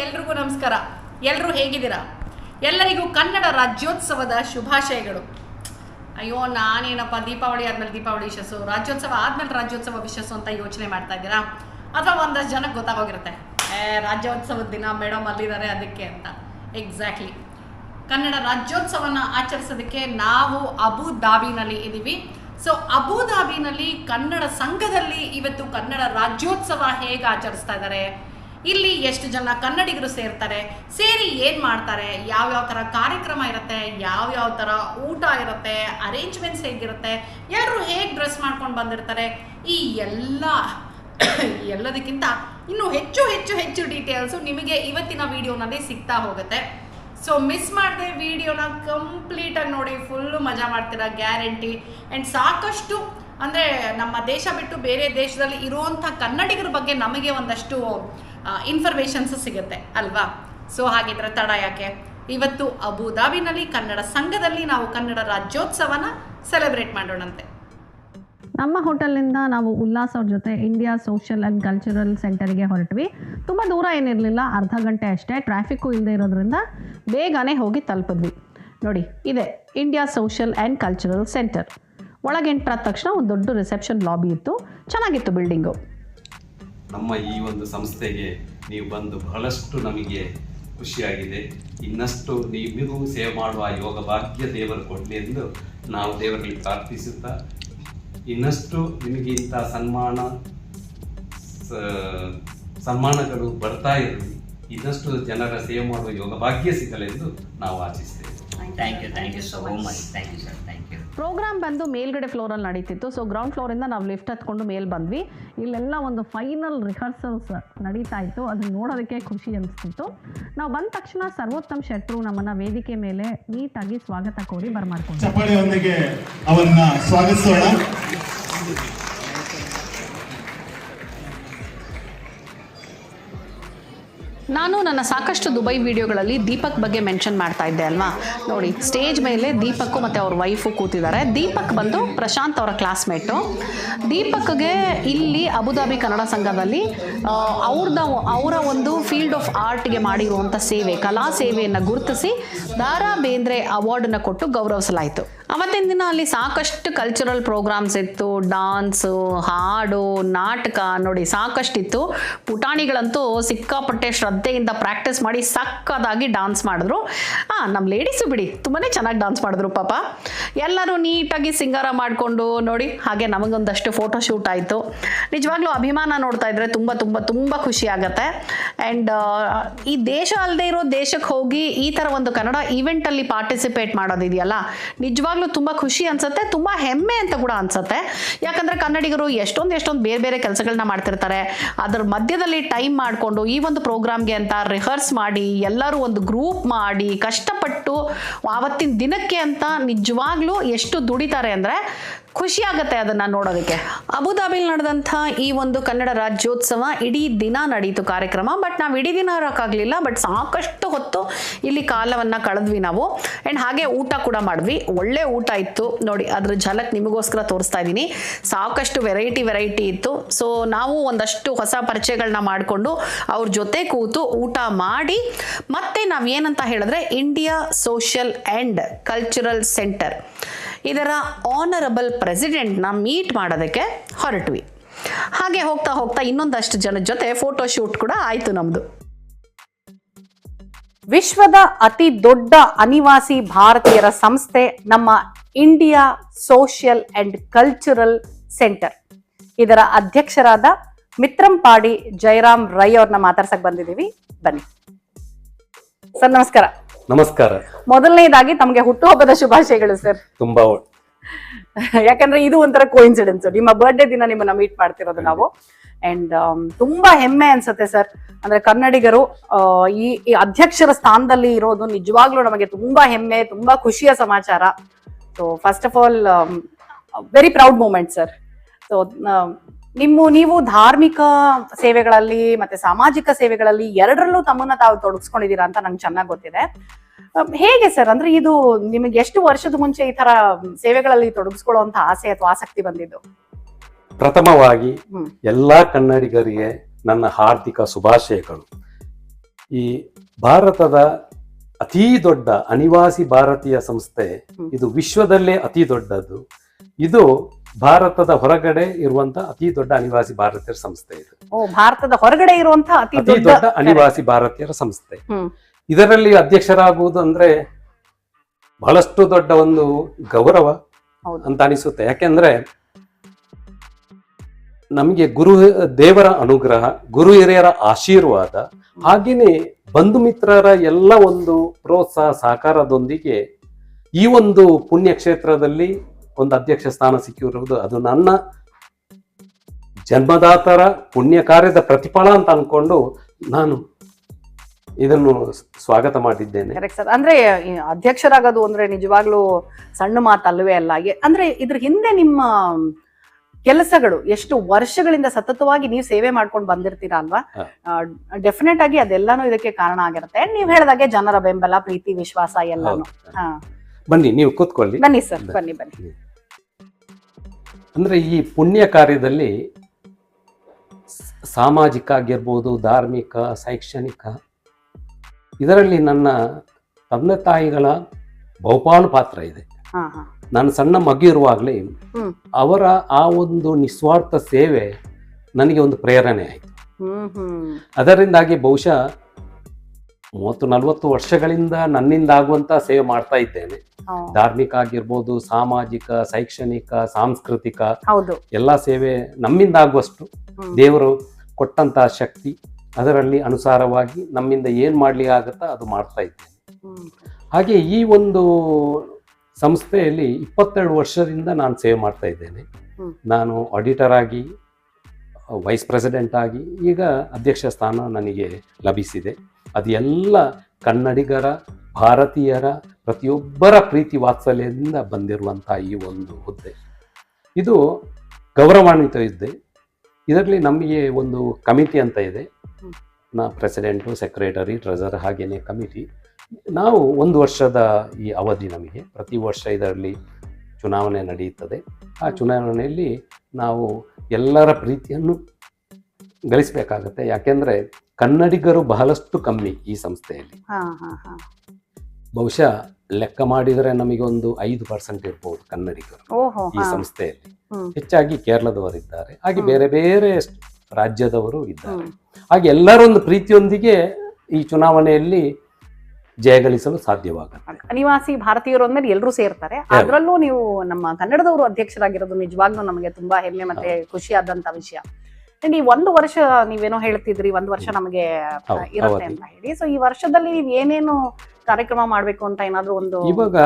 ಎಲ್ರಿಗೂ ನಮಸ್ಕಾರ. ಎಲ್ಲರೂ ಹೇಗಿದ್ದೀರಾ? ಎಲ್ಲರಿಗೂ ಕನ್ನಡ ರಾಜ್ಯೋತ್ಸವದ ಶುಭಾಶಯಗಳು. ಅಯ್ಯೋ, ನಾನೇನಪ್ಪ ದೀಪಾವಳಿ ಆದ್ಮೇಲೆ ದೀಪಾವಳಿ ವಿಶಸ್ಸು? ರಾಜ್ಯೋತ್ಸವ ಆದಮೇಲೆ ರಾಜ್ಯೋತ್ಸವ ವಿಶಸ್ಸು ಅಂತ ಯೋಚನೆ ಮಾಡ್ತಾ ಇದ್ದೀರಾ? ಅಥವಾ ಒಂದಷ್ಟು ಜನಕ್ಕೆ ಗೊತ್ತಾಗೋಗಿರುತ್ತೆ. ರಾಜ್ಯೋತ್ಸವದ ದಿನ ಮೇಡಮ್ ಅಲ್ಲಿದ್ದಾರೆ ಅದಕ್ಕೆ ಅಂತ. ಎಕ್ಸಾಕ್ಟ್ಲಿ ಕನ್ನಡ ರಾಜ್ಯೋತ್ಸವನ ಆಚರಿಸೋದಕ್ಕೆ ನಾವು ಅಬುಧಾಬಿನಲ್ಲಿ ಇದ್ದೀವಿ. ಸೊ ಅಬುಧಾಬಿನಲ್ಲಿ ಕನ್ನಡ ಸಂಘದಲ್ಲಿ ಇವತ್ತು ಕನ್ನಡ ರಾಜ್ಯೋತ್ಸವ ಹೇಗೆ ಆಚರಿಸ್ತಾ ಇದ್ದಾರೆ? ಇಲ್ಲಿ ಎಷ್ಟು ಜನ ಕನ್ನಡಿಗರು ಸೇರ್ತಾರೆ, ಸೇರಿ ಏನು ಮಾಡ್ತಾರೆ, ಯಾವ್ಯಾವ ಥರ ಕಾರ್ಯಕ್ರಮ ಇರುತ್ತೆ, ಯಾವ್ಯಾವ ಥರ ಊಟ ಇರುತ್ತೆ ಅರೇಂಜ್ಮೆಂಟ್ಸ್ ಹೇಗಿರುತ್ತೆ ಎಲ್ಲರೂ ಹೇಗೆ ಡ್ರೆಸ್ ಮಾಡ್ಕೊಂಡು ಬಂದಿರ್ತಾರೆ, ಈ ಎಲ್ಲ ಎಲ್ಲದಕ್ಕಿಂತ ಇನ್ನು ಹೆಚ್ಚು ಹೆಚ್ಚು ಹೆಚ್ಚು ಡೀಟೇಲ್ಸು ನಿಮಗೆ ಇವತ್ತಿನ ವಿಡಿಯೋನಲ್ಲಿ ಸಿಗ್ತಾ ಹೋಗುತ್ತೆ. ಸೊ ಮಿಸ್ ಮಾಡದೆ ವಿಡಿಯೋನ ಕಂಪ್ಲೀಟಾಗಿ ನೋಡಿ ಫುಲ್ಲು ಮಜಾ ಮಾಡ್ತೀರಾ ಗ್ಯಾರಂಟಿ ಆ್ಯಂಡ್ ಸಾಕಷ್ಟು ಅಂದರೆ ನಮ್ಮ ದೇಶ ಬಿಟ್ಟು ಬೇರೆ ದೇಶದಲ್ಲಿ ಇರುವಂಥ ಕನ್ನಡಿಗರ ಬಗ್ಗೆ ನಮಗೆ ಒಂದಷ್ಟು ಇನ್ಫಾರ್ಮೇಷನ್ಸ್ ಸಿಗುತ್ತೆ, ಅಲ್ವಾ? ಸೊ ಹಾಗಿದ್ರೆ ತಡ ಯಾಕೆ? ಇವತ್ತು ಅಬುಧಾಬಿನಲ್ಲಿ ಕನ್ನಡ ಸಂಘದಲ್ಲಿ ನಾವು ಕನ್ನಡ ರಾಜ್ಯೋತ್ಸವನ ಸೆಲೆಬ್ರೇಟ್ ಮಾಡೋಣಂತೆ. ನಮ್ಮ ಹೋಟೆಲ್ನಿಂದ ನಾವು ಉಲ್ಲಾಸ್ ಅವ್ರ ಜೊತೆ ಇಂಡಿಯಾ ಸೋಷಿಯಲ್ ಆ್ಯಂಡ್ ಕಲ್ಚರಲ್ ಸೆಂಟರ್ಗೆ ಹೊರಟ್ವಿ. ತುಂಬ ದೂರ ಏನಿರಲಿಲ್ಲ, ಅರ್ಧ ಗಂಟೆ ಅಷ್ಟೇ ಟ್ರಾಫಿಕ್ಕು ಇಲ್ಲದೆ ಇರೋದ್ರಿಂದ ಬೇಗನೆ ಹೋಗಿ ತಲುಪಿದ್ವಿ. ನೋಡಿ, ಇದೆ India social and cultural centre ಒಳಗೆ ಎಂಟ್ರಾದ ತಕ್ಷಣ ಒಂದು ದೊಡ್ಡ ರಿಸೆಪ್ಷನ್ ಲಾಬಿ ಇತ್ತು. ಚೆನ್ನಾಗಿತ್ತು ಬಿಲ್ಡಿಂಗು ನಮ್ಮ ಈ ಒಂದು ಸಂಸ್ಥೆಗೆ ನೀವು ಬಂದು ಬಹಳಷ್ಟು ನಮಗೆ ಖುಷಿಯಾಗಿದೆ. ಇನ್ನಷ್ಟು ನಿಮಗೂ ಸೇವೆ ಮಾಡುವ ಯೋಗ ಭಾಗ್ಯ ದೇವರು ಕೊಡಲಿ ಎಂದು ನಾವು ದೇವರಲ್ಲಿ ಪ್ರಾರ್ಥಿಸುತ್ತಾ, ಇನ್ನಷ್ಟು ನಿಮಗೆ ಇಂಥ ಸನ್ಮಾನ ಸನ್ಮಾನಗಳು ಬರ್ತಾ ಇರಲಿ. ಇನ್ನಷ್ಟು ಜನರ ಸೇವೆ ಮಾಡುವ ಯೋಗ ಭಾಗ್ಯ ಸಿಗಲೆಂದು ನಾವು ಆಶಿಸ್ತೇವೆ. Thank you thank you so much thank you sir thank you programme ಬಂದು ಮೇಲ್ಗಡೆ ಫ್ಲೋರಲ್ಲಿ ನಡೀತಿತ್ತು. ಸೊ ಗ್ರೌಂಡ್ ಫ್ಲೋರಿಂದ ನಾವು ಲಿಫ್ಟ್ ಹತ್ಕೊಂಡು ಮೇಲೆ ಬಂದ್ವಿ. ಇಲ್ಲೆಲ್ಲ ಒಂದು ಫೈನಲ್ ರಿಹರ್ಸಲ್ಸ್ ನಡೀತಾ ಇತ್ತು. ಅದನ್ನ ನೋಡೋದಕ್ಕೆ ಖುಷಿ ಅನಿಸ್ತಿತ್ತು. ನಾವು ಬಂದ ತಕ್ಷಣ ಸರ್ವೋತ್ತಮ್ ಶೆಟ್ರು ನಮ್ಮನ್ನ ವೇದಿಕೆ ಮೇಲೆ ನೀಟಾಗಿ ಸ್ವಾಗತ ಕೋರಿ ಬರಮಾಡ್ಕೊಂಡು ಅವನ್ನ ಸ್ವಾಗತಿಸೋಣ. ನಾನು ನನ್ನ ಸಾಕಷ್ಟು ದುಬೈ ವಿಡಿಯೋಗಳಲ್ಲಿ ದೀಪಕ್ ಬಗ್ಗೆ ಮೆನ್ಷನ್ ಮಾಡ್ತಾ ಇದ್ದೆ ಅಲ್ವಾ? ನೋಡಿ, ಸ್ಟೇಜ್ ಮೇಲೆ ದೀಪಕ್ಕು ಮತ್ತು ಅವ್ರ ವೈಫು ಕೂತಿದ್ದಾರೆ. ದೀಪಕ್ ಬಂದು ಪ್ರಶಾಂತ್ ಅವರ ಕ್ಲಾಸ್ಮೇಟು. ದೀಪಕ್ಗೆ ಇಲ್ಲಿ ಅಬುದಾಬಿ ಕನ್ನಡ ಸಂಘದಲ್ಲಿ ಅವ್ರದ ಅವರ ಒಂದು ಫೀಲ್ಡ್ ಆಫ್ ಆರ್ಟ್ಗೆ ಮಾಡಿರುವಂಥ ಸೇವೆ, ಕಲಾ ಸೇವೆಯನ್ನು ಗುರುತಿಸಿ ದಾರಾ ಬೇಂದ್ರೆ ಅವಾರ್ಡನ್ನು ಕೊಟ್ಟು ಗೌರವಿಸಲಾಯಿತು. ಅವತ್ತಿನ ದಿನ ಅಲ್ಲಿ ಸಾಕಷ್ಟು ಕಲ್ಚರಲ್ ಪ್ರೋಗ್ರಾಮ್ಸ್ ಇತ್ತು ಡಾನ್ಸು ಹಾಡು, ನಾಟಕ ನೋಡಿ ಸಾಕಷ್ಟಿತ್ತು. ಪುಟಾಣಿಗಳಂತೂ ಸಿಕ್ಕಾಪಟ್ಟೆ ಶ್ರದ್ಧೆಯಿಂದ ಪ್ರಾಕ್ಟೀಸ್ ಮಾಡಿ ಸಕ್ಕದಾಗಿ ಡಾನ್ಸ್ ಮಾಡಿದ್ರು. ಹಾಂ ನಮ್ಮ ಲೇಡೀಸು ಬಿಡಿ ತುಂಬಾ ಚೆನ್ನಾಗಿ ಡಾನ್ಸ್ ಮಾಡಿದ್ರು ಪಾಪ. ಎಲ್ಲರೂ ನೀಟಾಗಿ ಸಿಂಗಾರ ಮಾಡಿಕೊಂಡು ನೋಡಿ, ಹಾಗೆ ನಮಗೊಂದಷ್ಟು ಫೋಟೋ ಶೂಟ್ ಆಯಿತು. ನಿಜವಾಗ್ಲೂ ಅಭಿಮಾನ ನೋಡ್ತಾ ಇದ್ರೆ ತುಂಬ ತುಂಬ ತುಂಬ ಖುಷಿ ಆಗುತ್ತೆ. ಆ್ಯಂಡ್ ಈ ದೇಶ ಅಲ್ಲದೆ ಇರೋ ದೇಶಕ್ಕೆ ಹೋಗಿ ಈ ಥರ ಒಂದು ಕನ್ನಡ ಈವೆಂಟಲ್ಲಿ ಪಾರ್ಟಿಸಿಪೇಟ್ ಮಾಡೋದಿದೆಯಲ್ಲ, ನಿಜವಾಗ್ಲೂ ತುಂಬ ಖುಷಿ ಅನ್ಸುತ್ತೆ, ತುಂಬ ಹೆಮ್ಮೆ ಅಂತ ಕೂಡ ಅನ್ಸುತ್ತೆ. ಯಾಕಂದರೆ ಕನ್ನಡಿಗರು ಎಷ್ಟೊಂದು ಎಷ್ಟೊಂದು ಬೇರೆ ಬೇರೆ ಕೆಲಸಗಳನ್ನ ಮಾಡ್ತಿರ್ತಾರೆ. ಅದರ ಮಧ್ಯದಲ್ಲಿ ಟೈಮ್ ಮಾಡಿಕೊಂಡು ಈ ಒಂದು ಪ್ರೋಗ್ರಾಮ್ಗೆ ಅಂತ ರಿಹರ್ಸ್ ಮಾಡಿ, ಎಲ್ಲರೂ ಒಂದು ಗ್ರೂಪ್ ಮಾಡಿ, ಕಷ್ಟಪಟ್ಟು ಆವತ್ತಿನ ದಿನಕ್ಕೆ ಅಂತ ನಿಜವಾಗ್ಲೂ ಎಷ್ಟು ದುಡಿತಾರೆ ಅಂದರೆ ಖುಷಿ ಅದನ್ನ ನೋಡೋದಕ್ಕೆ. ಅಬುದಾಬಿಲ್ ನಡೆದಂಥ ಈ ಒಂದು ಕನ್ನಡ ರಾಜ್ಯೋತ್ಸವ ಇಡೀ ದಿನ ನಡೀತು ಕಾರ್ಯಕ್ರಮ. ಬಟ್ ನಾವು ಇಡೀ ದಿನ ಇರೋಕ್ಕಾಗಲಿಲ್ಲ, ಬಟ್ ಸಾಕಷ್ಟು ಹೊತ್ತು ಇಲ್ಲಿ ಕಾಲವನ್ನು ಕಳೆದ್ವಿ ನಾವು. ಆ್ಯಂಡ್ ಹಾಗೆ ಊಟ ಕೂಡ ಮಾಡಿದ್ವಿ. ಒಳ್ಳೆ ಊಟ ಇತ್ತು. ನೋಡಿ, ಅದ್ರ ಝಲಕ್ ನಿಮಗೋಸ್ಕರ ತೋರಿಸ್ತಾ ಇದ್ದೀನಿ. ಸಾಕಷ್ಟು ವೆರೈಟಿ ವೆರೈಟಿ ಇತ್ತು. ಸೊ ನಾವು ಒಂದಷ್ಟು ಹೊಸ ಪರಿಚಯಗಳನ್ನ ಮಾಡಿಕೊಂಡು ಅವ್ರ ಜೊತೆ ಕೂತು ಊಟ ಮಾಡಿ, ಮತ್ತೆ ನಾವು ಏನಂತ ಹೇಳಿದ್ರೆ India social and cultural centre ಇದರ ಆನರಬಲ್ ಪ್ರೆಸಿಡೆಂಟ್ನ ಮೀಟ್ ಮಾಡೋದಕ್ಕೆ ಹೊರಟ್ವಿ. ಹಾಗೆ ಹೋಗ್ತಾ ಹೋಗ್ತಾ ಇನ್ನೊಂದಷ್ಟು ಜನ ಜೊತೆ ಫೋಟೋ ಶೂಟ್ ಕೂಡ ಆಯಿತು ನಮ್ಮದು ವಿಶ್ವದ ಅತಿ ದೊಡ್ಡ ಅನಿವಾಸಿ ಭಾರತೀಯರ ಸಂಸ್ಥೆ ನಮ್ಮ India social and cultural centre ಇದರ ಅಧ್ಯಕ್ಷರಾದ ಮಿತ್ರಂಪಾಡಿ ಜಯರಾಮ್ ರೈ ಅವ್ರನ್ನ ಮಾತಾಡ್ಸಕ್ ಬಂದಿದ್ದೀವಿ. ಬನ್ನಿ. ಸರ್, ನಮಸ್ಕಾರ. ನಮಸ್ಕಾರ. ಮೊದಲನೇದಾಗಿ ತಮಗೆ ಹುಟ್ಟುಹಬ್ಬದ ಶುಭಾಶಯಗಳು ಸರ್ ತುಂಬಾ ಯಾಕಂದ್ರೆ ಇದು ಒಂಥರ ಕೋಇನ್ಸಿಡೆನ್ಸ್ ನಿಮ್ಮ ಬರ್ಡೇ ದಿನ ನಿಮ್ಮನ್ನ ಮೀಟ್ ಮಾಡ್ತಿರೋದು ನಾವು. ಅಂಡ್ ತುಂಬಾ ಹೆಮ್ಮೆ ಅನ್ಸುತ್ತೆ ಸರ್ ಅಂದ್ರೆ ಕನ್ನಡಿಗರು ಈ ಅಧ್ಯಕ್ಷರ ಸ್ಥಾನದಲ್ಲಿ ಇರೋದು ನಿಜವಾಗ್ಲೂ ನಮಗೆ ತುಂಬಾ ಹೆಮ್ಮೆ ತುಂಬಾ ಖುಷಿಯ ಸಮಾಚಾರ. So first of all very proud moment sir so ನಿಮ್ಮ ನೀವು ಧಾರ್ಮಿಕ ಸೇವೆಗಳಲ್ಲಿ ಮತ್ತೆ ಸಾಮಾಜಿಕ ಸೇವೆಗಳಲ್ಲಿ ಎರಡರಲ್ಲೂ ತಮ್ಮನ್ನ ತಾವು ತೊಡಗಿಸ್ಕೊಂಡಿದ್ದೀರಾ ಅಂತ ನಂಗೆ ಚೆನ್ನಾಗಿ ಗೊತ್ತಿದೆ. ಹೇಗೆ ಸರ್? ಅಂದ್ರೆ ಇದು ನಿಮಗೆ ಎಷ್ಟು ವರ್ಷದ ಮುಂಚೆ ಈ ತರ ಸೇವೆಗಳಲ್ಲಿ ತೊಡಗಿಸ್ಕೊಳ್ಳುವಂತ ಆಸೆ ಅಥವಾ ಆಸಕ್ತಿ ಬಂದಿದ್ದು? ಪ್ರಥಮವಾಗಿ. ಎಲ್ಲಾ ಕನ್ನಡಿಗರಿಗೆ ನನ್ನ ಹಾರ್ದಿಕ ಶುಭಾಶಯಗಳು. ಈ ಭಾರತದ ಅತೀ ದೊಡ್ಡ ಅನಿವಾಸಿ ಭಾರತೀಯ ಸಂಸ್ಥೆ ಇದು ವಿಶ್ವದಲ್ಲೇ ಅತಿ ದೊಡ್ಡದು ಇದು ಭಾರತದ ಹೊರಗಡೆ ಇರುವಂತ ಅತಿ ದೊಡ್ಡ ಅನಿವಾಸಿ ಭಾರತೀಯರ ಸಂಸ್ಥೆ ಇದು. ಭಾರತದ ಹೊರಗಡೆ ಇರುವಂತಹ ಅತಿ ದೊಡ್ಡ ಅನಿವಾಸಿ ಭಾರತೀಯರ ಸಂಸ್ಥೆ. ಇದರಲ್ಲಿ ಅಧ್ಯಕ್ಷರಾಗುವುದು ಅಂದ್ರೆ ಬಹಳಷ್ಟು ದೊಡ್ಡ ಒಂದು ಗೌರವ ಅಂತ ಅನಿಸುತ್ತೆ. ಯಾಕೆಂದ್ರೆ ನಮಗೆ ಗುರು ದೇವರ ಅನುಗ್ರಹ ಗುರು ಹಿರಿಯರ ಆಶೀರ್ವಾದ ಹಾಗೇನೆ ಬಂಧು ಮಿತ್ರರ ಎಲ್ಲ ಒಂದು ಪ್ರೋತ್ಸಾಹ ಸಹಕಾರದೊಂದಿಗೆ ಈ ಒಂದು ಪುಣ್ಯ ಕ್ಷೇತ್ರದಲ್ಲಿ ಒಂದು ಅಧ್ಯಕ್ಷ ಸ್ಥಾನ ಸಿಕ್ಕಿರುವುದು ಅದು ನನ್ನ ಜನ್ಮದಾತರ ಪುಣ್ಯ ಕಾರ್ಯದ ಪ್ರತಿಫಲ ಅಂತ ಅನ್ಕೊಂಡು ನಾನು ಇದನ್ನು ಸ್ವಾಗತ ಮಾಡಿದ್ದೇನೆ. ಸರ್ ಅಂದ್ರೆ ಅಧ್ಯಕ್ಷರಾಗೋದು ಅಂದ್ರೆ ನಿಜವಾಗ್ಲೂ ಸಣ್ಣ ಮಾತಲ್ವೇ ಅಲ್ಲ ಅಂದ್ರೆ ಇದ್ರ ಹಿಂದೆ ನಿಮ್ಮ ಕೆಲಸಗಳು ಎಷ್ಟು ವರ್ಷಗಳಿಂದ ಸತತವಾಗಿ ನೀವು ಸೇವೆ ಮಾಡ್ಕೊಂಡು ಬಂದಿರ್ತೀರಾ ಅಲ್ವಾ. ಡೆಫಿನೆಟ್ ಆಗಿ ಅದೆಲ್ಲಾನು ಇದಕ್ಕೆ ಕಾರಣ ಆಗಿರುತ್ತೆ. ನೀವು ಹೇಳಿದಾಗೆ ಹೇಳ್ದಾಗೆ ಜನರ ಬೆಂಬಲ ಪ್ರೀತಿ ವಿಶ್ವಾಸ ಎಲ್ಲಾನು. ಹಾ. ಬನ್ನಿ ನೀವು ಕೂತ್ಕೊಳ್ಳಿ. ಬನ್ನಿ ಸರ್ ಬನ್ನಿ. ಬನ್ನಿ ಅಂದ್ರೆ ಈ ಪುಣ್ಯ ಕಾರ್ಯದಲ್ಲಿ ಸಾಮಾಜಿಕ ಆಗಿರ್ಬೋದು ಧಾರ್ಮಿಕ ಶೈಕ್ಷಣಿಕ ಇದರಲ್ಲಿ ನನ್ನ ತಂದೆ ತಾಯಿಗಳ ಬಹುಪಾಲು ಪಾತ್ರ ಇದೆ. ನಾನು ಸಣ್ಣ ಮಗು ಇರುವಾಗಲೇ ಅವರ ಆ ಒಂದು ನಿಸ್ವಾರ್ಥ ಸೇವೆ ನನಗೆ ಒಂದು ಪ್ರೇರಣೆ ಆಯಿತು. ಅದರಿಂದಾಗಿ ಬಹುಶಃ ಮೂವತ್ತು ನಲವತ್ತು ವರ್ಷಗಳಿಂದ ನನ್ನಿಂದ ಆಗುವಂತ ಸೇವೆ ಮಾಡ್ತಾ ಇದ್ದೇನೆ. ಧಾರ್ಮಿಕ ಆಗಿರ್ಬೋದು ಸಾಮಾಜಿಕ ಶೈಕ್ಷಣಿಕ ಸಾಂಸ್ಕೃತಿಕ ಎಲ್ಲಾ ಸೇವೆ ನಮ್ಮಿಂದ ಆಗುವಷ್ಟು ದೇವರು ಕೊಟ್ಟಂತ ಶಕ್ತಿ ಅದರಲ್ಲಿ ಅನುಸಾರವಾಗಿ ನಮ್ಮಿಂದ ಏನ್ ಮಾಡ್ಲಿ ಆಗುತ್ತಾ ಅದು ಮಾಡ್ತಾ ಇದ್ದೇನೆ. ಹಾಗೆ ಈ ಒಂದು ಸಂಸ್ಥೆಯಲ್ಲಿ ಇಪ್ಪತ್ತೆರಡು ವರ್ಷದಿಂದ ನಾನು ಸೇವೆ ಮಾಡ್ತಾ ಇದ್ದೇನೆ. ನಾನು ಆಡಿಟರ್ ಆಗಿ ವೈಸ್ ಪ್ರೆಸಿಡೆಂಟ್ ಆಗಿ ಈಗ ಅಧ್ಯಕ್ಷ ಸ್ಥಾನ ನನಗೆ ಲಭಿಸಿದೆ. ಅದು ಎಲ್ಲ ಕನ್ನಡಿಗರ, ಭಾರತೀಯರ, ಪ್ರತಿಯೊಬ್ಬರ ಪ್ರೀತಿ ವಾತ್ಸಲ್ಯದಿಂದ ಬಂದಿರುವಂಥ ಈ ಒಂದು ಹುದ್ದೆ. ಇದು ಗೌರವಾನ್ವಿತ ಹುದ್ದೆ. ಇದರಲ್ಲಿ ನಮಗೆ ಒಂದು ಕಮಿಟಿ ಅಂತ ಇದೆ. ನಾ ಪ್ರೆಸಿಡೆಂಟು, ಸೆಕ್ರೆಟರಿ ಟ್ರೆಸರ್ ಹಾಗೇನೆ ಕಮಿಟಿ. ನಾವು ಒಂದು ವರ್ಷದ ಈ ಅವಧಿ ನಮಗೆ. ಪ್ರತಿ ವರ್ಷ ಇದರಲ್ಲಿ ಚುನಾವಣೆ ನಡೆಯುತ್ತದೆ. ಆ ಚುನಾವಣೆಯಲ್ಲಿ ನಾವು ಎಲ್ಲರ ಪ್ರೀತಿಯನ್ನು ಗಳಿಸಬೇಕಾಗತ್ತೆ. ಯಾಕೆಂದ್ರೆ ಕನ್ನಡಿಗರು ಬಹಳಷ್ಟು ಕಮ್ಮಿ ಈ ಸಂಸ್ಥೆಯಲ್ಲಿ. ಬಹುಶಃ ಲೆಕ್ಕ ಮಾಡಿದರೆ ನಮಗೆ ಒಂದು ಐದು ಪರ್ಸೆಂಟ್ ಇರ್ಬೋದು ಕನ್ನಡಿಗರು ಈ ಸಂಸ್ಥೆಯಲ್ಲಿ. ಹೆಚ್ಚಾಗಿ ಕೇರಳದವರಿದ್ದಾರೆ ಹಾಗೆ ಬೇರೆ ಬೇರೆ ರಾಜ್ಯದವರು ಇದ್ದಾರೆ. ಹಾಗೆ ಎಲ್ಲರೊಂದು ಪ್ರೀತಿಯೊಂದಿಗೆ ಈ ಚುನಾವಣೆಯಲ್ಲಿ ಜಯಗಳಿಸಲು ಸಾಧ್ಯವಾಗುತ್ತೆ. ಅನಿವಾಸಿ ಭಾರತೀಯರು ಅಂದ್ಮೇಲೆ ಎಲ್ಲರೂ ಸೇರ್ತಾರೆ. ಅದರಲ್ಲೂ ನೀವು ನಮ್ಮ ಕನ್ನಡದವರು ಅಧ್ಯಕ್ಷರಾಗಿರೋದು ನಿಜವಾಗ್ಲೂ ನಮಗೆ ತುಂಬಾ ಹೆಮ್ಮೆ ಮತ್ತೆ ಖುಷಿಯಾದಂತ ವಿಷಯ. ಈ ಒಂದು ವರ್ಷ ನೀವೇನೋ ಹೇಳ್ತಿದ್ರಿ ಒಂದು ವರ್ಷ ನಮಗೆ ಇರುತ್ತೆ ಅಂತ ಹೇಳಿ. ಸೊ ಈ ವರ್ಷದಲ್ಲಿ ನೀವು ಏನೇನು ಕಾರ್ಯಕ್ರಮ ಮಾಡಬೇಕು ಅಂತ ಏನಾದ್ರೂ ಒಂದು ಇವಾಗ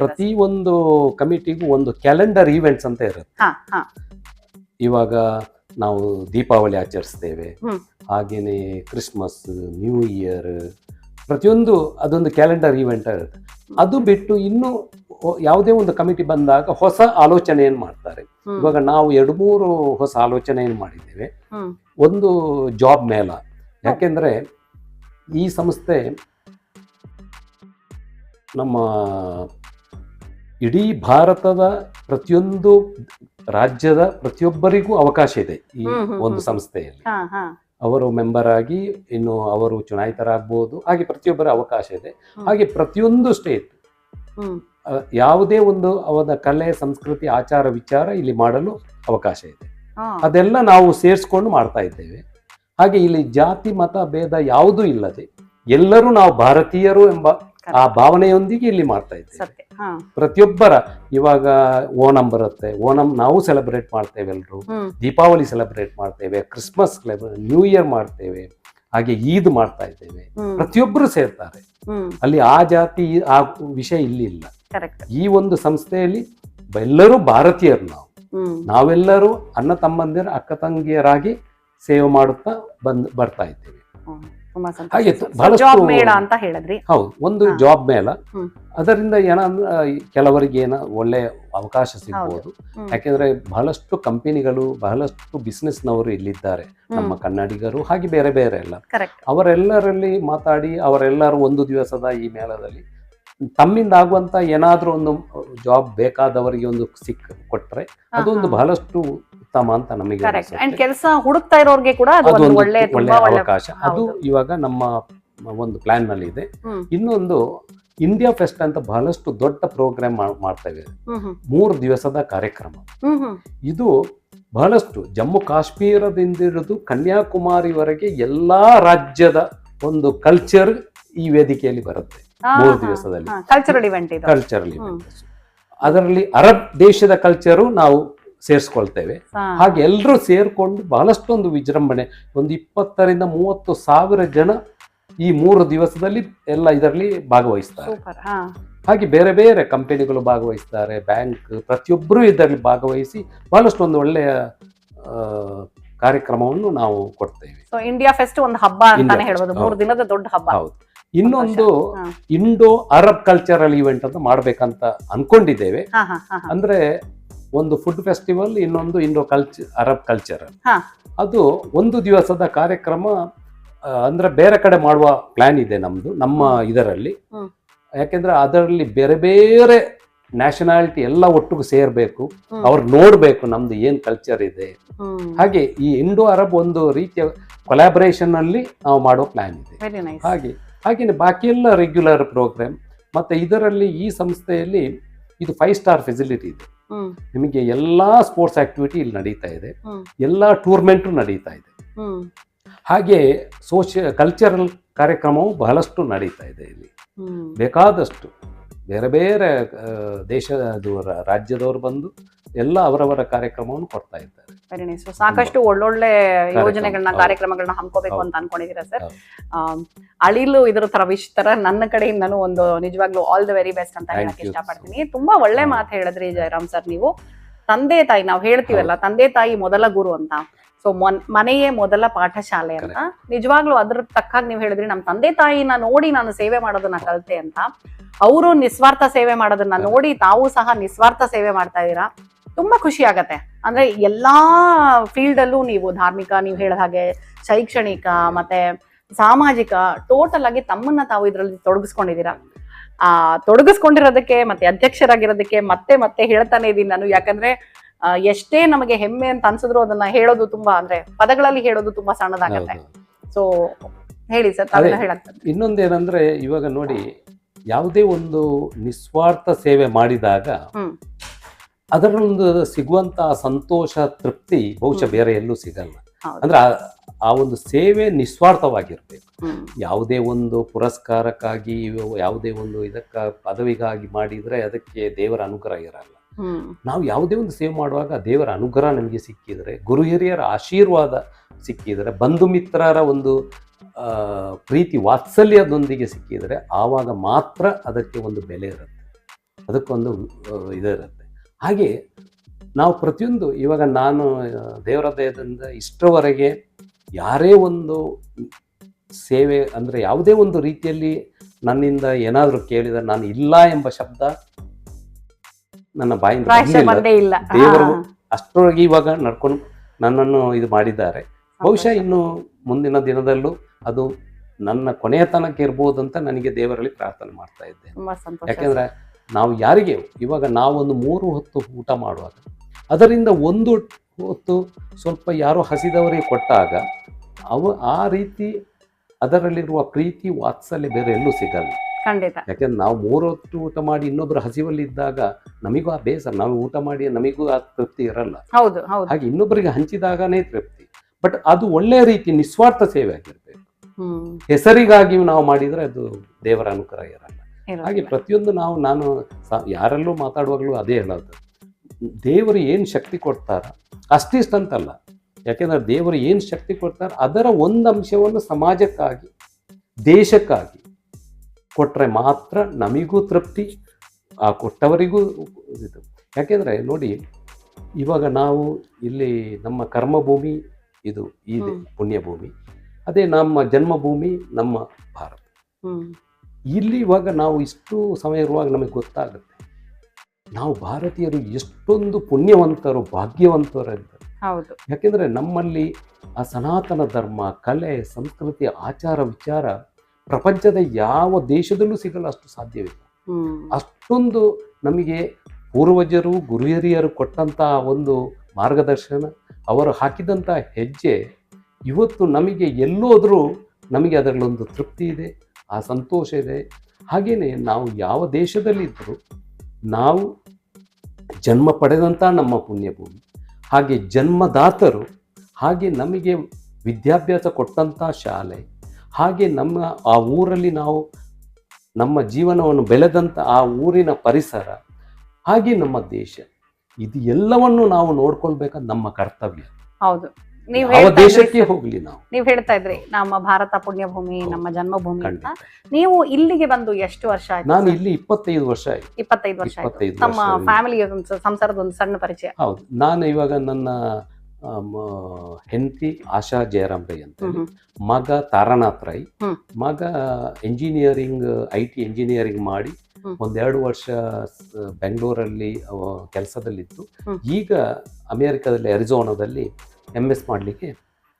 ಪ್ರತಿ ಒಂದು ಕಮಿಟಿಗೂ ಒಂದು ಕ್ಯಾಲೆಂಡರ್ ಈವೆಂಟ್ಸ್ ಅಂತ ಇರುತ್ತೆ. ಇವಾಗ ನಾವು ದೀಪಾವಳಿ ಆಚರಿಸ್ತೇವೆ. ಹಾಗೇನೆ ಕ್ರಿಸ್ಮಸ್ ನ್ಯೂ ಇಯರ್ ಪ್ರತಿಯೊಂದು ಅದೊಂದು ಕ್ಯಾಲೆಂಡರ್ ಈವೆಂಟ್ ಇರುತ್ತೆ ಅದು ಬಿಟ್ಟು ಇನ್ನು ಯಾವುದೇ ಒಂದು ಕಮಿಟಿ ಬಂದಾಗ ಹೊಸ ಆಲೋಚನೆಯನ್ನು ಮಾಡ್ತಾರೆ. ಇವಾಗ ನಾವು ಎರಡು ಮೂರು ಹೊಸ ಆಲೋಚನೆಯನ್ನು ಮಾಡಿದ್ದೇವೆ. ಒಂದು ಜಾಬ್ ಮೇಲ ಯಾಕೆಂದ್ರೆ ಈ ಸಂಸ್ಥೆ ನಮ್ಮ ಇಡೀ ಭಾರತದ ಪ್ರತಿಯೊಂದು ರಾಜ್ಯದ ಪ್ರತಿಯೊಬ್ಬರಿಗೂ ಅವಕಾಶ ಇದೆ ಈ ಒಂದು ಸಂಸ್ಥೆಯಲ್ಲಿ. ಅವರು ಮೆಂಬರ್ ಆಗಿ ಇನ್ನು ಅವರು ಚುನಾಯಿತರಾಗಬಹುದು ಹಾಗೆ ಪ್ರತಿಯೊಬ್ಬರ ಅವಕಾಶ ಇದೆ. ಹಾಗೆ ಪ್ರತಿಯೊಂದು ಸ್ಟೇಟ್ ಯಾವುದೇ ಒಂದು ಅವರ ಕಲೆ ಸಂಸ್ಕೃತಿ ಆಚಾರ ವಿಚಾರ ಇಲ್ಲಿ ಮಾಡಲು ಅವಕಾಶ ಇದೆ. ಅದೆಲ್ಲ ನಾವು ಸೇರಿಸ್ಕೊಂಡು ಮಾಡ್ತಾ ಇದ್ದೇವೆ. ಹಾಗೆ ಇಲ್ಲಿ ಜಾತಿ ಮತ ಭೇದ ಯಾವುದೂ ಇಲ್ಲದೆ ಎಲ್ಲರೂ ನಾವು ಭಾರತೀಯರು ಎಂಬ ಆ ಭಾವನೆಯೊಂದಿಗೆ ಇಲ್ಲಿ ಮಾಡ್ತಾ ಇದ್ದೇವೆ. ಪ್ರತಿಯೊಬ್ಬರ ಇವಾಗ ಓಣಂ ಬರುತ್ತೆ. ಓಣಂ ನಾವು ಸೆಲೆಬ್ರೇಟ್ ಮಾಡ್ತೇವೆ ಎಲ್ಲರೂ ದೀಪಾವಳಿ ಸೆಲೆಬ್ರೇಟ್ ಮಾಡ್ತೇವೆ. ಕ್ರಿಸ್ಮಸ್ ನ್ಯೂ ಇಯರ್ ಮಾಡ್ತೇವೆ. ಹಾಗೆ ಈದ್ ಮಾಡ್ತಾ ಇದ್ದೇವೆ. ಪ್ರತಿಯೊಬ್ಬರು ಸೇರ್ತಾರೆ. ಅಲ್ಲಿ ಆ ಜಾತಿ ಆ ವಿಷಯ ಇಲ್ಲಿ ಇಲ್ಲ ಈ ಒಂದು ಸಂಸ್ಥೆಯಲ್ಲಿ ಎಲ್ಲರೂ ಭಾರತೀಯರು ನಾವು. ನಾವೆಲ್ಲರೂ ಅಣ್ಣ ತಮ್ಮಂದಿರ ಅಕ್ಕ ತಂಗಿಯರಾಗಿ ಸೇವೆ ಮಾಡುತ್ತಾ ಬಂದ್ ಬರ್ತಾ ಇದ್ದೇವೆ. ತುಂಬಾ ಹಾಗೆ ಬಹಳಷ್ಟು- ಜಾಬ್ ಮೇಳ ಅಂತ ಹೇಳಿದ್ರಿ. ಹೌದು ಒಂದು ಜಾಬ್ ಮೇಳ. ಅದರಿಂದ ಏನ ಕೆಲವರಿಗೆ ಏನ ಒಳ್ಳೆ ಅವಕಾಶ ಸಿಗಬಹುದು. ಯಾಕೆಂದ್ರೆ ಬಹಳಷ್ಟು ಕಂಪನಿಗಳು ಬಹಳಷ್ಟು ಬಿಸ್ನೆಸ್ನವರು ಇಲ್ಲಿದ್ದಾರೆ. ನಮ್ಮ ಕನ್ನಡಿಗರು ಹಾಗೆ ಬೇರೆ ಬೇರೆ ಎಲ್ಲ. ಅವರೆಲ್ಲರಲ್ಲಿ ಮಾತಾಡಿ ಅವರೆಲ್ಲರೂ ಒಂದು ದಿವಸದ ಈ ಮೇಳದಲ್ಲಿ ತಮ್ಮಿಂದ ಆಗುವಂತ ಏನಾದ್ರೂ ಒಂದು ಜಾಬ್ ಬೇಕಾದವರಿಗೆ ಒಂದು ಸಿಕ್ ಕೊಟ್ರೆ ಅದೊಂದು ಬಹಳಷ್ಟು ಉತ್ತಮ ಅಂತ ನಮಗೆ ಕರೆಕ್ಟ್ ಅಂಡ್ ಕೆಲಸ ಹುಡುಕ್ತಾ ಇರೋರ್ಗೆ ಕೂಡ ಅದು ಒಂದು ಒಳ್ಳೆ ಒಳ್ಳೆ ಅವಕಾಶ. ಅದು. ಇವಾಗ ನಮ್ಮ ಒಂದು ಪ್ಲಾನ್ನಲ್ಲಿ ಇದೆ ಇನ್ನೊಂದು ಇಂಡಿಯಾ ಫೆಸ್ಟ್ ಅಂತ ಬಹಳಷ್ಟು ದೊಡ್ಡ ಪ್ರೋಗ್ರಾಮ್ ಮಾಡ್ತಾ ಹ್ಮ್ ಮೂರು ದಿವಸದ ಕಾರ್ಯಕ್ರಮ. ಇದು ಬಹಳಷ್ಟು ಜಮ್ಮು ಕಾಶ್ಮೀರದಿಂದ ಹಿಡಿದು ಕನ್ಯಾಕುಮಾರಿವರೆಗೆ ಎಲ್ಲಾ ರಾಜ್ಯದ ಒಂದು ಕಲ್ಚರ್ ಈ ವೇದಿಕೆಯಲ್ಲಿ ಬರುತ್ತೆ. ಮೂರು ದಿವಸದಲ್ಲಿ. ಕಲ್ಚರಲ್ ಇವೆಂಟ್ ಇದು. ಕಲ್ಚರಲ್ ಇವೆಂಟ್ ಅದರಲ್ಲಿ ಅರಬ್ ದೇಶದ ಕಲ್ಚರು ನಾವು ಸೇರಿಸ್ಕೊಳ್ತೇವೆ. ಹಾಗೆ ಎಲ್ಲರೂ ಸೇರಿಕೊಂಡು ಬಹಳಷ್ಟೊಂದು ವಿಜೃಂಭಣೆ ಒಂದು ಇಪ್ಪತ್ತರಿಂದ ಮೂವತ್ತು ಸಾವಿರ ಜನ ಈ ಮೂರು ದಿವಸದಲ್ಲಿ ಎಲ್ಲ ಇದರಲ್ಲಿ ಭಾಗವಹಿಸ್ತಾರೆ. ಹಾಗೆ ಬೇರೆ ಬೇರೆ ಕಂಪನಿಗಳು ಭಾಗವಹಿಸ್ತಾರೆ ಬ್ಯಾಂಕ್ ಪ್ರತಿಯೊಬ್ಬರು ಇದರಲ್ಲಿ ಭಾಗವಹಿಸಿ ಬಹಳಷ್ಟು ಒಂದು ಒಳ್ಳೆಯ ಕಾರ್ಯಕ್ರಮವನ್ನು ನಾವು ಕೊಡ್ತೇವೆ. ಸೊ ಇಂಡಿಯಾ ಫೆಸ್ಟ್ ಒಂದು ಹಬ್ಬ ಅಂತಾನೆ ಹೇಳ್ಬೋದು. ಮೂರು ದಿನದ ದೊಡ್ಡ ಹಬ್ಬ. ಹೌದು. ಇನ್ನೊಂದು ಇಂಡೋ ಅರಬ್ ಕಲ್ಚರಲ್ ಇವೆಂಟ್ ಅಂತ ಮಾಡ್ಬೇಕಂತ ಅನ್ಕೊಂಡಿದ್ದೇವೆ. ಅಂದ್ರೆ ಒಂದು ಫುಡ್ ಫೆಸ್ಟಿವಲ್ ಇನ್ನೊಂದು ಇಂಡೋ ಕಲ್ಚರ್ ಅರಬ್ ಕಲ್ಚರ್. ಅದು ಒಂದು ದಿವಸದ ಕಾರ್ಯಕ್ರಮ ಅಂದ್ರೆ ಬೇರೆ ಕಡೆ ಮಾಡುವ ಪ್ಲಾನ್ ಇದೆ ನಮ್ದು ನಮ್ಮ ಇದರಲ್ಲಿ. ಯಾಕೆಂದ್ರೆ ಅದರಲ್ಲಿ ಬೇರೆ ಬೇರೆ ನ್ಯಾಷನಾಲಿಟಿ ಎಲ್ಲ ಒಟ್ಟಿಗೆ ಸೇರ್ಬೇಕು. ಅವ್ರು ನೋಡ್ಬೇಕು ನಮ್ದು ಏನ್ ಕಲ್ಚರ್ ಇದೆ. ಹಾಗೆ ಈ ಇಂಡೋ ಅರಬ್ ಒಂದು ರೀತಿಯ ಕೊಲಾಬರೇಷನ್ ಅಲ್ಲಿ ನಾವು ಮಾಡೋ ಪ್ಲಾನ್ ಇದೆ. ಹಾಗೆ ಹಾಗೇನೆ ಬಾಕಿ ಎಲ್ಲ ರೆಗ್ಯುಲರ್ ಪ್ರೋಗ್ರಾಮ್ ಮತ್ತೆ ಇದರಲ್ಲಿ ಈ ಸಂಸ್ಥೆಯಲ್ಲಿ ಇದು ಫೈವ್ ಸ್ಟಾರ್ ಫೆಸಿಲಿಟಿ ಇದೆ. ನಿಮಗೆ ಎಲ್ಲಾ ಸ್ಪೋರ್ಟ್ಸ್ ಆಕ್ಟಿವಿಟಿ ಇಲ್ಲಿ ನಡೀತಾ ಇದೆ. ಎಲ್ಲಾ ಟೂರ್ನಮೆಂಟ್ ನಡೀತಾ ಇದೆ. ಹಾಗೆ ಸೋಷಿಯ ಕಲ್ಚರಲ್ ಕಾರ್ಯಕ್ರಮವು ಬಹಳಷ್ಟು ನಡೀತಾ ಇದೆ ಇಲ್ಲಿ. ಬೇಕಾದಷ್ಟು ಬೇರೆ ಬೇರೆ ದೇಶದವರ ರಾಜ್ಯದವರು ಬಂದು ಎಲ್ಲ ಅವರವರ ಕಾರ್ಯಕ್ರಮವನ್ನು ಕೊಡ್ತಾ ಇದ್ದಾರೆ ವೆರಿ ನೈಸ್ ಸಾಕಷ್ಟು ಒಳ್ಳೊಳ್ಳೆ ಯೋಜನೆಗಳನ್ನ. ಕಾರ್ಯಕ್ರಮಗಳನ್ನ ಹಮ್ಕೋಬೇಕು ಅಂತ ಅನ್ಕೊಂಡಿದೀರಾ ಸರ್. ಅಳಿಲು ಇದ್ರ ತರ ವಿಶ್ ತರ ನನ್ನ ಕಡೆಯಿಂದನೂ ಒಂದು ನಿಜವಾಗ್ಲೂ ಆಲ್ ದ ವೆರಿ ಬೆಸ್ಟ್ ಅಂತ ಹೇಳಕ್ ಇಷ್ಟಪಡ್ತೀನಿ. ತುಂಬಾ ಒಳ್ಳೆ. ಮಾತು ಹೇಳಿದ್ರಿ ಜಯರಾಮ್ ಸರ್ ನೀವು. ತಂದೆ ತಾಯಿ ನಾವು ಹೇಳ್ತೀವಲ್ಲ ತಂದೆ ತಾಯಿ ಮೊದಲ ಗುರು ಅಂತ. ಸೊ ಮನೆಯೇ ಮೊದಲ ಪಾಠಶಾಲೆ ಅಂತ. ನಿಜವಾಗ್ಲೂ ಅದ್ರ ತಕ್ಕಾಗಿ ನೀವು ಹೇಳಿದ್ರಿ ನಮ್ಮ ತಂದೆ ತಾಯಿನ ನೋಡಿ ನಾನು ಸೇವೆ ಮಾಡೋದನ್ನ ಕಲಿತೆ ಅಂತ. ಅವರು ನಿಸ್ವಾರ್ಥ ಸೇವೆ ಮಾಡೋದನ್ನ ನೋಡಿ ತಾವು ಸಹ ನಿಸ್ವಾರ್ಥ ಸೇವೆ ಮಾಡ್ತಾ ಇದ್ದೀರಾ. ತುಂಬಾ ಖುಷಿ ಆಗತ್ತೆ. ಅಂದ್ರೆ ಎಲ್ಲಾ ಫೀಲ್ಡ್ ಅಲ್ಲೂ ನೀವು ಧಾರ್ಮಿಕ ನೀವು ಹೇಳಿದ ಹಾಗೆ ಶೈಕ್ಷಣಿಕ ಮತ್ತೆ ಸಾಮಾಜಿಕ ಟೋಟಲ್ ಆಗಿ ತಮ್ಮನ್ನ ತಾವು ಇದರಲ್ಲಿ ತೊಡಗಿಸ್ಕೊಂಡಿದ್ದೀರಾ. ಆ ತೊಡಗಿಸ್ಕೊಂಡಿರೋದಕ್ಕೆ ಮತ್ತೆ ಅಧ್ಯಕ್ಷರಾಗಿರೋದಕ್ಕೆ ಮತ್ತೆ ಮತ್ತೆ ಹೇಳ್ತಾನೆ ಇದೀನಿ ನಾನು. ಯಾಕಂದ್ರೆ ಎಷ್ಟೇ ನಮಗೆ ಹೆಮ್ಮೆ ಅಂತ ಅನ್ಸಿದ್ರು ಅದನ್ನ ಹೇಳೋದು ತುಂಬಾ ಅಂದ್ರೆ ಪದಗಳಲ್ಲಿ ಹೇಳೋದು ತುಂಬಾ ಸಣ್ಣದಾಗತ್ತೆ. ಸೊ ಹೇಳಿ ಸರ್ ಇನ್ನೊಂದೇನಂದ್ರೆ ಇವಾಗ ನೋಡಿ ಯಾವುದೇ ಒಂದು ನಿಸ್ವಾರ್ಥ ಸೇವೆ ಮಾಡಿದಾಗ ಹ್ಮ್. ಅದರಲ್ಲೊಂದು ಸಿಗುವಂತ ಸಂತೋಷ ತೃಪ್ತಿ ಬಹುಶಃ ಬೇರೆ ಎಲ್ಲೂ ಸಿಗಲ್ಲ. ಅಂದ್ರೆ ಆ- ಒಂದು ಸೇವೆ ನಿಸ್ವಾರ್ಥವಾಗಿರ್ಬೇಕು. ಯಾವುದೇ ಒಂದು ಪುರಸ್ಕಾರಕ್ಕಾಗಿ ಯಾವುದೇ ಒಂದು ಇದಕ್ಕ ಪದವಿಗಾಗಿ ಮಾಡಿದ್ರೆ ಅದಕ್ಕೆ ದೇವರ ಅನುಗ್ರಹ ಇರಲ್ಲ. ನಾವು ಯಾವುದೇ ಒಂದು ಸೇವೆ ಮಾಡುವಾಗ ದೇವರ ಅನುಗ್ರಹ ನಮಗೆ ಸಿಕ್ಕಿದ್ರೆ ಗುರು ಹಿರಿಯರ ಆಶೀರ್ವಾದ ಸಿಕ್ಕಿದ್ರೆ ಬಂಧು ಮಿತ್ರರ ಒಂದು ಆ, ಪ್ರೀತಿ ವಾತ್ಸಲ್ಯದೊಂದಿಗೆ ಸಿಕ್ಕಿದ್ರೆ ಆವಾಗ ಮಾತ್ರ ಅದಕ್ಕೆ ಒಂದು ಬೆಲೆ ಇರುತ್ತೆ. ಅದಕ್ಕೊಂದು ಇದಿರುತ್ತೆ ಹಾಗೆ ನಾವು ಪ್ರತಿಯೊಂದು ಇವಾಗ ನಾನು ದೇವರದಯದಿಂದ ದೇವರ ದಯದಿಂದ ಇಷ್ಟರವರೆಗೆ ಯಾರೇ ಒಂದು ಸೇವೆ ಅಂದರೆ ಯಾವುದೇ ಒಂದು ರೀತಿಯಲ್ಲಿ ನನ್ನಿಂದ ಏನಾದರೂ ಕೇಳಿದರೆ ನಾನು ಇಲ್ಲ ಎಂಬ ಶಬ್ದ ನನ್ನ ಬಾಯಿಂದ ಇಲ್ಲ. ದೇವರು. ಅಷ್ಟರೊಳಗೆ ಇವಾಗ ನಡ್ಕೊಂಡು ನನ್ನನ್ನು ಇದು ಮಾಡಿದ್ದಾರೆ. ಬಹುಶಃ ಇನ್ನು ಮುಂದಿನ ದಿನದಲ್ಲೂ ಅದು ನನ್ನ ಕೊನೆಯ ತನಕ ಇರ್ಬೋದು ಅಂತ ನನಗೆ ದೇವರಲ್ಲಿ ಪ್ರಾರ್ಥನೆ ಮಾಡ್ತಾ ಇದ್ದೆ ಯಾಕೆಂದ್ರೆ ನಾವು ಯಾರಿಗೆ? ಇವಾಗ ನಾವೊಂದು ಮೂರು ಹೊತ್ತು ಊಟ ಮಾಡುವಾಗ. ಅದರಿಂದ ಒಂದು ಹೊತ್ತು ಸ್ವಲ್ಪ ಯಾರೋ ಹಸಿದವರಿಗೆ ಕೊಟ್ಟಾಗ ಅವ ಆ ರೀತಿ ಅದರಲ್ಲಿರುವ ಪ್ರೀತಿ ವಾತ್ಸಲ್ಯ ಬೇರೆ ಎಲ್ಲೂ ಸಿಗಲ್ಲ. ಖಂಡಿತ. ಯಾಕೆಂದ್ರೆ ನಾವು ಮೂರು ಹೊತ್ತು ಊಟ ಮಾಡಿ ಇನ್ನೊಬ್ಬರು ಹಸಿವಲ್ಲಿದ್ದಾಗ ನಮಿಗೂ ಆ ಬೇಸರ. ನಾವು ಊಟ ಮಾಡಿ ನಮಿಗೂ ಆ ತೃಪ್ತಿ ಇರಲ್ಲ. ಹೌದು ಹೌದು. ಹಾಗೆ ಇನ್ನೊಬ್ಬರಿಗೆ ಹಂಚಿದಾಗನೇ ತೃಪ್ತಿ. ಬಟ್ ಅದು ಒಳ್ಳೆಯ ರೀತಿ ನಿಸ್ವಾರ್ಥ ಸೇವೆ ಆಗಿರ್ಬೇಕು. ಹೆಸರಿಗಾಗಿ ನಾವು ಮಾಡಿದ್ರೆ ಅದು ದೇವರ ಅನುಗ್ರಹ ಇರಲ್ಲ. ಹಾಗೆ ಪ್ರತಿಯೊಂದು ನಾವು ನಾನು ಯಾರಲ್ಲೂ ಮಾತಾಡುವಾಗಲೂ ಅದೇ ಹೇಳೋದು. ದೇವರು ಏನು ಶಕ್ತಿ ಕೊಡ್ತಾರ? ಅಷ್ಟಿಷ್ಟಂತಲ್ಲ. ಯಾಕೆಂದ್ರೆ ದೇವರು ಏನು ಶಕ್ತಿ ಕೊಡ್ತಾರ? ಅದರ ಒಂದು ಅಂಶವನ್ನು ಸಮಾಜಕ್ಕಾಗಿ ದೇಶಕ್ಕಾಗಿ ಕೊಟ್ಟರೆ ಮಾತ್ರ ನಮಗೂ ತೃಪ್ತಿ ಆ ಕೊಟ್ಟವರಿಗೂ ಇದು. ಯಾಕೆಂದ್ರೆ ನೋಡಿ ಇವಾಗ ನಾವು ಇಲ್ಲಿ ನಮ್ಮ ಕರ್ಮಭೂಮಿ ಇದು ಇದೆ ಪುಣ್ಯಭೂಮಿ ಅದೇ ನಮ್ಮ ಜನ್ಮಭೂಮಿ ನಮ್ಮ ಭಾರತ. ಇಲ್ಲಿ ಇವಾಗ ನಾವು ಇಷ್ಟು ಸಮಯ ಇರುವಾಗ ನಮಗೆ ಗೊತ್ತಾಗುತ್ತೆ. ನಾವು ಭಾರತೀಯರು ಎಷ್ಟೊಂದು ಪುಣ್ಯವಂತರು ಭಾಗ್ಯವಂತರು ಅಂತ ಹೌದು. ಯಾಕೆಂದ್ರೆ ನಮ್ಮಲ್ಲಿ ಆ ಸನಾತನ ಧರ್ಮ ಕಲೆ ಸಂಸ್ಕೃತಿ ಆಚಾರ ವಿಚಾರ ಪ್ರಪಂಚದ ಯಾವ ದೇಶದಲ್ಲೂ ಸಿಗಲು ಅಷ್ಟು ಸಾಧ್ಯವಿಲ್ಲ. ಅಷ್ಟೊಂದು ನಮಗೆ ಪೂರ್ವಜರು ಗುರು ಹಿರಿಯರು ಕೊಟ್ಟಂಥ ಒಂದು ಮಾರ್ಗದರ್ಶನ ಅವರು ಹಾಕಿದಂಥ ಹೆಜ್ಜೆ ಇವತ್ತು ನಮಗೆ ಎಲ್ಲೋದ್ರೂ ನಮಗೆ ಅದರಲ್ಲೊಂದು ತೃಪ್ತಿ ಇದೆ. ಆ ಸಂತೋಷ ಇದೆ. ಹಾಗೆಯೇ ನಾವು ಯಾವ ದೇಶದಲ್ಲಿದ್ದರೂ ನಾವು ಜನ್ಮ ಪಡೆದಂಥ ನಮ್ಮ ಪುಣ್ಯಭೂಮಿ, ಹಾಗೆ ಜನ್ಮದಾತರು, ಹಾಗೆ ನಮಗೆ ವಿದ್ಯಾಭ್ಯಾಸ ಕೊಟ್ಟಂಥ ಶಾಲೆ, ಹಾಗೆ ನಮ್ಮ ಆ ಊರಲ್ಲಿ ನಾವು ನಮ್ಮ ಜೀವನವನ್ನು ಬೆಳೆದಂಥ ಆ ಊರಿನ ಪರಿಸರ, ಹಾಗೆ ನಮ್ಮ ದೇಶ. ಇದು ಎಲ್ಲವನ್ನು ನಾವು ನೋಡ್ಕೊಳ್ಬೇಕಾದ ನಮ್ಮ ಕರ್ತವ್ಯ. ಹೌದು. ನೀವ್ ಯಾವ ದೇಶಕ್ಕೆ ಹೋಗ್ಲಿ ನಾವು? ನೀವು ಹೇಳ್ತಾ ಇದ್ರಿ ನಮ್ಮ ಭಾರತ ಪುಣ್ಯಭೂಮಿ. ನಮ್ಮ ಜನ್ಮಭೂಮಿ ಅಂತ. ನೀವು ಇಲ್ಲಿಗೆ ಬಂದು ಎಷ್ಟು ವರ್ಷ ಆಯ್ತು ನಾನು ಇಲ್ಲಿ ಇಪ್ಪತ್ತೈದು ವರ್ಷ ಆಯ್ತು. ಇಪ್ಪತ್ತೈದು ವರ್ಷ ಆಯ್ತು. ತಮ್ಮ ಫ್ಯಾಮಿಲಿ ಸಂಸಾರದ ಒಂದು ಸಣ್ಣ ಪರಿಚಯ. ಹೌದು. ನಾನು ಇವಾಗ ನನ್ನ ಹೆಂಡತಿ ಆಶಾ ಜಯರಾಮ್ ರೈ ಅಂತ ಮಗ ತಾರಾನಾಥ್ ರೈ. ಮಗ ಎಂಜಿನಿಯರಿಂಗ್ ಐ ಟಿ ಎಂಜಿನಿಯರಿಂಗ್ ಮಾಡಿ ಒಂದೆರಡು ವರ್ಷ ಬೆಂಗಳೂರಲ್ಲಿ ಕೆಲಸದಲ್ಲಿತ್ತು. ಈಗ ಅಮೆರಿಕದಲ್ಲಿ ಅರಿಜೋನಾದಲ್ಲಿ ಎಂ ಎಸ್ ಮಾಡಲಿಕ್ಕೆ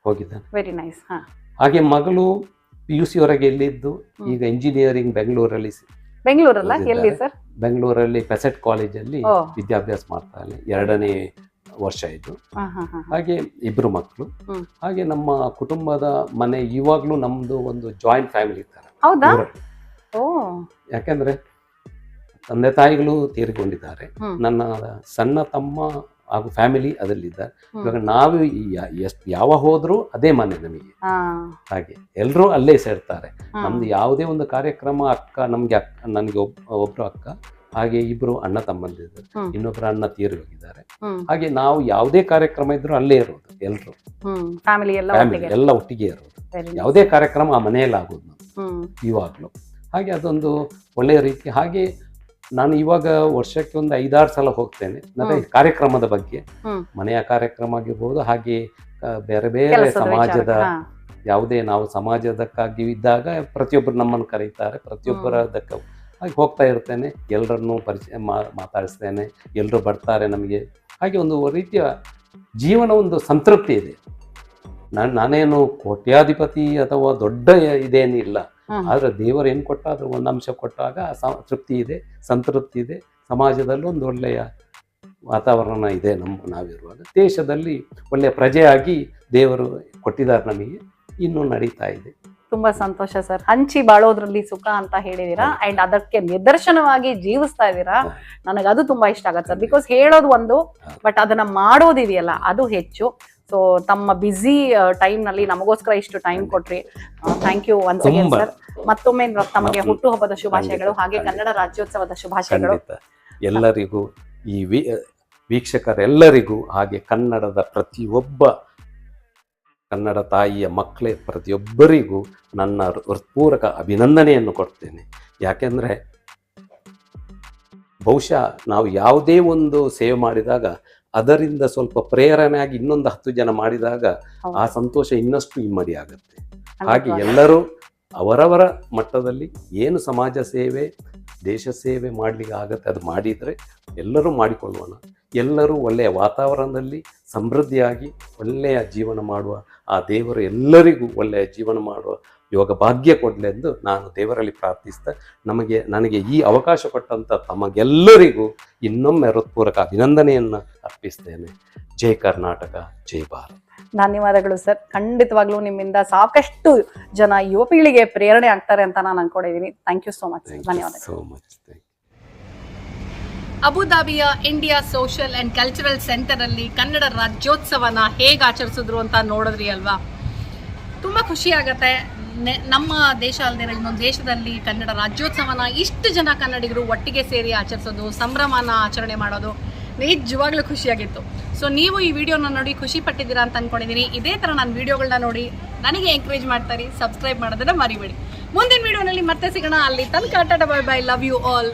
ಹೋಗಿದ್ದಾನೆ. ವೆರಿ ನೈಸ್ ಹಾಗೆ ಮಗಳು ಪಿ ಯು ಸಿ ಹೊರಗೆ ಎಲ್ಲಿದ್ದು? ಈಗ ಇಂಜಿನಿಯರಿಂಗ್ ಬೆಂಗಳೂರಲ್ಲಿ ಬೆಂಗಳೂರಲ್ಲ ಎಲ್ಲಿ ಸರ್? ಬೆಂಗಳೂರಲ್ಲಿ ಪೆಸೆಟ್ ಕಾಲೇಜಲ್ಲಿ ವಿದ್ಯಾಭ್ಯಾಸ ಮಾಡ್ತಾನೆ ಎರಡನೇ ವರ್ಷ ಇದು. ಹಾಗೆ ಇಬ್ರು ಮಕ್ಕಳು. ಹಾಗೆ ನಮ್ಮ ಕುಟುಂಬದ ಮನೆ ಇವಾಗಲೂ ನಮ್ದು ಒಂದು ಜಾಯಿಂಟ್ ಫ್ಯಾಮಿಲಿ ಇದ್ದಾರೆ ಯಾಕೆಂದ್ರೆ ತಂದೆ ತಾಯಿಗಳು ತೀರಿಕೊಂಡಿದ್ದಾರೆ. ನನ್ನ ಸಣ್ಣ ತಮ್ಮ ಹಾಗೂ ಫ್ಯಾಮಿಲಿ ಅದರಲ್ಲಿದ್ದಾರೆ. ಇವಾಗ ನಾವು ಎಷ್ಟು ಯಾವ ಹೋದ್ರೂ ಅದೇ ಮನೆ ನಮಗೆ. ಹಾಗೆ. ಎಲ್ಲರೂ ಅಲ್ಲೇ ಸೇರ್ತಾರೆ. ನಮ್ದು ಯಾವುದೇ ಒಂದು ಕಾರ್ಯಕ್ರಮ ಅಕ್ಕ ನಮ್ಗೆ ಅಕ್ಕ ನನಗೆ ಒಬ್ಬರು ಅಕ್ಕ ಹಾಗೆ ಇಬ್ರು ಅಣ್ಣ ತಮ್ಮಂದಿದ್ದಾರೆ. ಇನ್ನೊಬ್ರು ಅಣ್ಣ ತೀರಿ ಹೋಗಿದ್ದಾರೆ ಹಾಗೆ ನಾವು ಯಾವುದೇ ಕಾರ್ಯಕ್ರಮ ಇದ್ರೂ ಅಲ್ಲೇ ಇರೋದು ಎಲ್ಲರೂ ಫ್ಯಾಮಿಲಿ ಎಲ್ಲ ಒಟ್ಟಿಗೆ. ಇರೋದು. ಯಾವುದೇ ಕಾರ್ಯಕ್ರಮ ಆ ಮನೆಯಲ್ಲಿ ಆಗೋದು ಇವಾಗ್ಲೂ ಇವಾಗಲೂ. ಹಾಗೆ ಅದೊಂದು ಒಳ್ಳೆಯ ರೀತಿ. ಹಾಗೆ ನಾನು ಇವಾಗ ವರ್ಷಕ್ಕೆ ಒಂದು ಐದಾರು ಸಲ ಹೋಗ್ತೇನೆ. ಮತ್ತೆ ಕಾರ್ಯಕ್ರಮದ ಬಗ್ಗೆ. ಮನೆಯ ಕಾರ್ಯಕ್ರಮ ಆಗಿರ್ಬೋದು ಹಾಗೆ ಬೇರೆ ಬೇರೆ ಸಮಾಜದ ಯಾವುದೇ ನಾವು ಸಮಾಜದಕ್ಕಾಗಿ ಇದ್ದಾಗ ಪ್ರತಿಯೊಬ್ಬರು ನಮ್ಮನ್ನು ಕರೀತಾರೆ. ಪ್ರತಿಯೊಬ್ಬರದಕ್ಕೆ ಹಾಗೆ ಹೋಗ್ತಾ ಇರ್ತೇನೆ. ಎಲ್ಲರನ್ನು ಪರಿಚಯ ಮಾತಾಡಿಸ್ತೇನೆ. ಎಲ್ಲರೂ ಬರ್ತಾರೆ ನಮಗೆ. ಹಾಗೆ ಒಂದು ರೀತಿಯ ಜೀವನ ಒಂದು ಸಂತೃಪ್ತಿ ಇದೆ. ನಾನು ನಾನೇನು ಕೋಟ್ಯಾಧಿಪತಿ ಅಥವಾ ದೊಡ್ಡ ಇದೇನಿಲ್ಲ. ಆದರೆ ದೇವರು ಏನು ಕೊಟ್ಟ ಅದ್ರ ಒಂದು ಅಂಶ ಕೊಟ್ಟಾಗ ಸ- ತೃಪ್ತಿ ಇದೆ ಸಂತೃಪ್ತಿ ಇದೆ. ಸಮಾಜದಲ್ಲಿ ಒಂದು ಒಳ್ಳೆಯ ವಾತಾವರಣ ಇದೆ ನಮ್ಮ ನಾವಿರುವಾಗ. ದೇಶದಲ್ಲಿ ಒಳ್ಳೆಯ ಪ್ರಜೆಯಾಗಿ ದೇವರು ಕೊಟ್ಟಿದ್ದಾರೆ ನಮಗೆ. ಇನ್ನೂ ನಡೀತಾ ಇದೆ. ತುಂಬಾ ಸಂತೋಷ ಸರ್. ಹಂಚಿ ಬಾಳೋದ್ರಲ್ಲಿ ಸುಖ ಅಂತ ಹೇಳಿದೀರಾ? ಅಂಡ್ ಅದಕ್ಕೆ ನಿದರ್ಶನವಾಗಿ ಜೀವಿಸ್ತಾ ಇದ್ದೀರಾ ನನಗದು ನನಗೆ ಅದು ತುಂಬಾ ಇಷ್ಟ ಆಗತ್ತೆ ಸರ್. ಬಿಕಾಸ್ ಹೇಳೋದು ಒಂದು ಬಟ್ ಅದನ್ನ ಮಾಡೋದಿದೆಯಲ್ಲ ಅದು ಹೆಚ್ಚು. ಸೊ ತಮ್ಮ ಬ್ಯುಸಿ ಟೈಮ್ನಲ್ಲಿ ನಮಗೋಸ್ಕರ ಇಷ್ಟು ಟೈಮ್ ಕೊಟ್ರಿ. Thank you once again sir ಮತ್ತೊಮ್ಮೆ ತಮಗೆ ಹುಟ್ಟುಹಬ್ಬದ ಶುಭಾಶಯಗಳು ಹಾಗೆ ಕನ್ನಡ ರಾಜ್ಯೋತ್ಸವದ ಶುಭಾಶಯಗಳು. ಎಲ್ಲರಿಗೂ ಈ ವೀಕ್ಷಕರೆಲ್ಲರಿಗೂ ಹಾಗೆ ಕನ್ನಡದ ಪ್ರತಿಯೊಬ್ಬ ಕನ್ನಡ ತಾಯಿಯ ಮಕ್ಕಳೇ ಪ್ರತಿಯೊಬ್ಬರಿಗೂ ನನ್ನ ಹೃತ್ಪೂರ್ವಕ ಅಭಿನಂದನೆಯನ್ನು ಕೊಡ್ತೇನೆ. ಯಾಕೆಂದರೆ ಬಹುಶಃ ನಾವು ಯಾವುದೇ ಒಂದು ಸೇವೆ ಮಾಡಿದಾಗ ಅದರಿಂದ ಸ್ವಲ್ಪ ಪ್ರೇರಣೆಯಾಗಿ ಇನ್ನೊಂದು ಹತ್ತು ಜನ ಮಾಡಿದಾಗ ಆ ಸಂತೋಷ ಇನ್ನಷ್ಟು ಇಮ್ಮಡಿ ಆಗುತ್ತೆ. ಹಾಗೆ ಎಲ್ಲರೂ ಅವರವರ ಮಟ್ಟದಲ್ಲಿ ಏನು ಸಮಾಜ ಸೇವೆ ದೇಶ ಸೇವೆ ಮಾಡಲಿಕ್ಕೆ ಆಗತ್ತೆ ಅದು ಮಾಡಿದರೆ ಎಲ್ಲರೂ ಮಾಡಿಕೊಳ್ಳೋಣ. ಎಲ್ಲರೂ ಒಳ್ಳೆಯ ವಾತಾವರಣದಲ್ಲಿ ಸಮೃದ್ಧಿಯಾಗಿ ಒಳ್ಳೆಯ ಜೀವನ ಮಾಡುವ ಆ ದೇವರು ಎಲ್ಲರಿಗೂ ಒಳ್ಳೆಯ ಜೀವನ ಮಾಡುವ ಯೋಗ ಭಾಗ್ಯ ಕೊಡಲಿ ಎಂದು ನಾನು ದೇವರಲ್ಲಿ ಪ್ರಾರ್ಥಿಸ್ತಾ ನಮಗೆ ನನಗೆ ಈ ಅವಕಾಶ ಕೊಟ್ಟಂಥ ತಮಗೆಲ್ಲರಿಗೂ ಇನ್ನೊಮ್ಮೆ ಹೃತ್ಪೂರ್ವಕ ಅಭಿನಂದನೆಯನ್ನು ಅರ್ಪಿಸ್ತೇನೆ. ಜೈ ಕರ್ನಾಟಕ ಜೈ ಭಾರತ್. ಧನ್ಯವಾದಗಳು ಸರ್. ಖಂಡಿತವಾಗ್ಲೂ ನಿಮ್ಮಿಂದ ಸಾಕಷ್ಟು ಜನ ಯುವ ಪೀಳಿಗೆ ಪ್ರೇರಣೆ ಆಗ್ತಾರೆ ಅಂತ ನಾನು ಅನ್ಕೊಂಡಿದ್ದೀನಿ ಥ್ಯಾಂಕ್ ಯು ಸೋ ಮಚ್ ಧನ್ಯವಾದ ಧನ್ಯವಾದಗಳು. So much thank ಅಬುದಾಬಿಯ India social and cultural centre ಅಲ್ಲಿ ಕನ್ನಡ ರಾಜ್ಯೋತ್ಸವನ ಹೇಗೆ ಆಚರಿಸಿದ್ರು ಅಂತ ನೋಡಿದ್ರಿ ಅಲ್ವಾ? ತುಂಬಾ ಖುಷಿ ಆಗತ್ತೆ. ನಮ್ಮ ದೇಶ ಅಲ್ಲದೆ ಇನ್ನೊಂದು ದೇಶದಲ್ಲಿ ಕನ್ನಡ ರಾಜ್ಯೋತ್ಸವನ ಇಷ್ಟು ಜನ ಕನ್ನಡಿಗರು ಒಟ್ಟಿಗೆ ಸೇರಿ ಆಚರಿಸೋದು, ಸಂಭ್ರಮನ ಆಚರಣೆ ಮಾಡೋದು ನಿಜವಾಗ್ಲೂ ಖುಷಿಯಾಗಿತ್ತು. ಸೊ ನೀವು ಈ ವಿಡಿಯೋನ ನೋಡಿ ಖುಷಿ ಪಟ್ಟಿದ್ದೀರಾ ಅಂತ ಅನ್ಕೊಂಡಿದೀನಿ. ಇದೇ ಥರ ನಾನು ವಿಡಿಯೋಗಳನ್ನ ನೋಡಿ ನನಗೆ ಎಂಕರೇಜ್ ಮಾಡ್ತಾರೆ ಸಬ್ಸ್ಕ್ರೈಬ್ ಮಾಡೋದನ್ನ ಮರಿಬೇಡಿ. ಮುಂದಿನ ವಿಡಿಯೋನಲ್ಲಿ ಮತ್ತೆ ಸಿಗೋಣ. ಅಲ್ಲಿ ತನಕ tata bye bye love you all